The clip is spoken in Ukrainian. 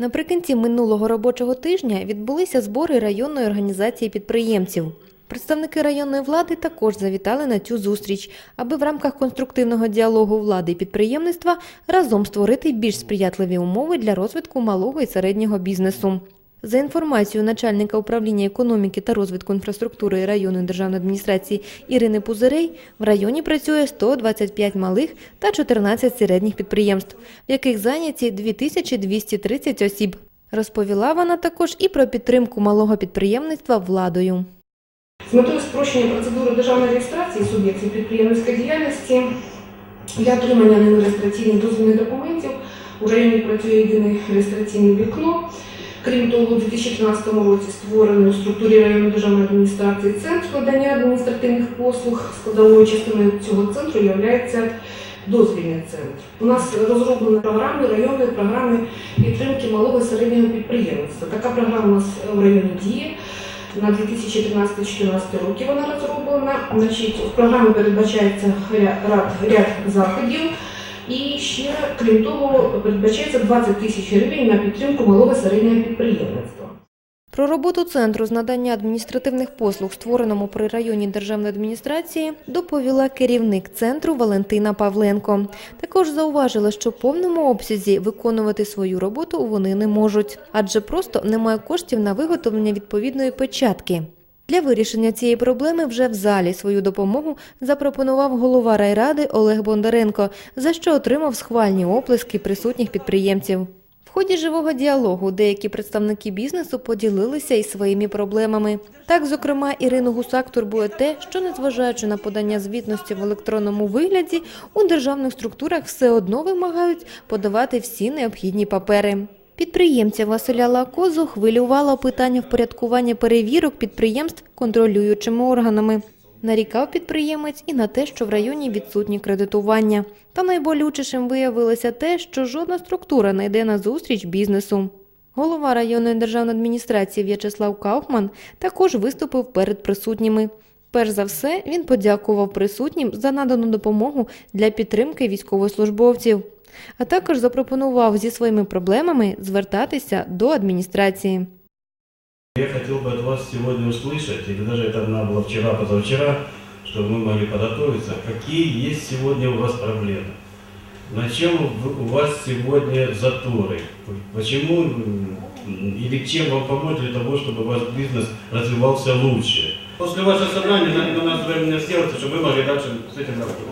Наприкінці минулого робочого тижня відбулися збори районної організації підприємців. Представники районної влади також завітали на цю зустріч, аби в рамках конструктивного діалогу влади і підприємництва разом створити більш сприятливі умови для розвитку малого і середнього бізнесу. За інформацією начальника управління економіки та розвитку інфраструктури районної державної адміністрації Ірини Пузирей, в районі працює 125 малих та 14 середніх підприємств, в яких зайняті 2230 осіб. Розповіла вона також і про підтримку малого підприємництва владою. З метою спрощення процедури державної реєстрації суб'єктів підприємницької діяльності для отримання ними реєстраційних дозвільних документів у районі працює єдине реєстраційне вікно. Крім того, у 2013 році створений у структурі районної державної адміністрації центр надання адміністративних послуг. Складовою частиною цього центру є дозвільний центр. У нас розроблені програми районної програми підтримки малого і середнього підприємництва. Така програма у нас в районі діє. На 2013-2014 роки вона розроблена. Значить, в програмі передбачається ряд, ряд заходів. І ще, крім того, передбачається 20 тисяч гривень на підтримку малого середнього підприємництва. Про роботу центру з надання адміністративних послуг, створеному при районній державної адміністрації, доповіла керівник центру Валентина Павленко. Також зауважила, що в повному обсязі виконувати свою роботу вони не можуть, адже просто немає коштів на виготовлення відповідної печатки. Для вирішення цієї проблеми вже в залі свою допомогу запропонував голова райради Олег Бондаренко, за що отримав схвальні оплески присутніх підприємців. В ході живого діалогу деякі представники бізнесу поділилися із своїми проблемами. Так, зокрема, Ірину Гусак турбує те, що, незважаючи на подання звітності в електронному вигляді, у державних структурах все одно вимагають подавати всі необхідні папери. Підприємця Василя Лакозу хвилювало питання впорядкування перевірок підприємств контролюючими органами. Нарікав підприємець і на те, що в районі відсутні кредитування. Та найболючішим виявилося те, що жодна структура не йде на зустріч бізнесу. Голова районної державної адміністрації В'ячеслав Кауфман також виступив перед присутніми. Перш за все, він подякував присутнім за надану допомогу для підтримки військовослужбовців, а також запропонував зі своїми проблемами звертатися до адміністрації. Я хотел бы от вас сегодня услышать, или даже это надо было вчера, позавчера, чтобы мы могли подготовиться, какие есть сегодня у вас проблемы. На чем вы- у вас сегодня заторы? Почему м, или чем вам помочь для того, чтобы ваш бизнес развивался лучше? После вашего собрания на, на нас временно сделайте, чтобы мы могли дальше с этим работать.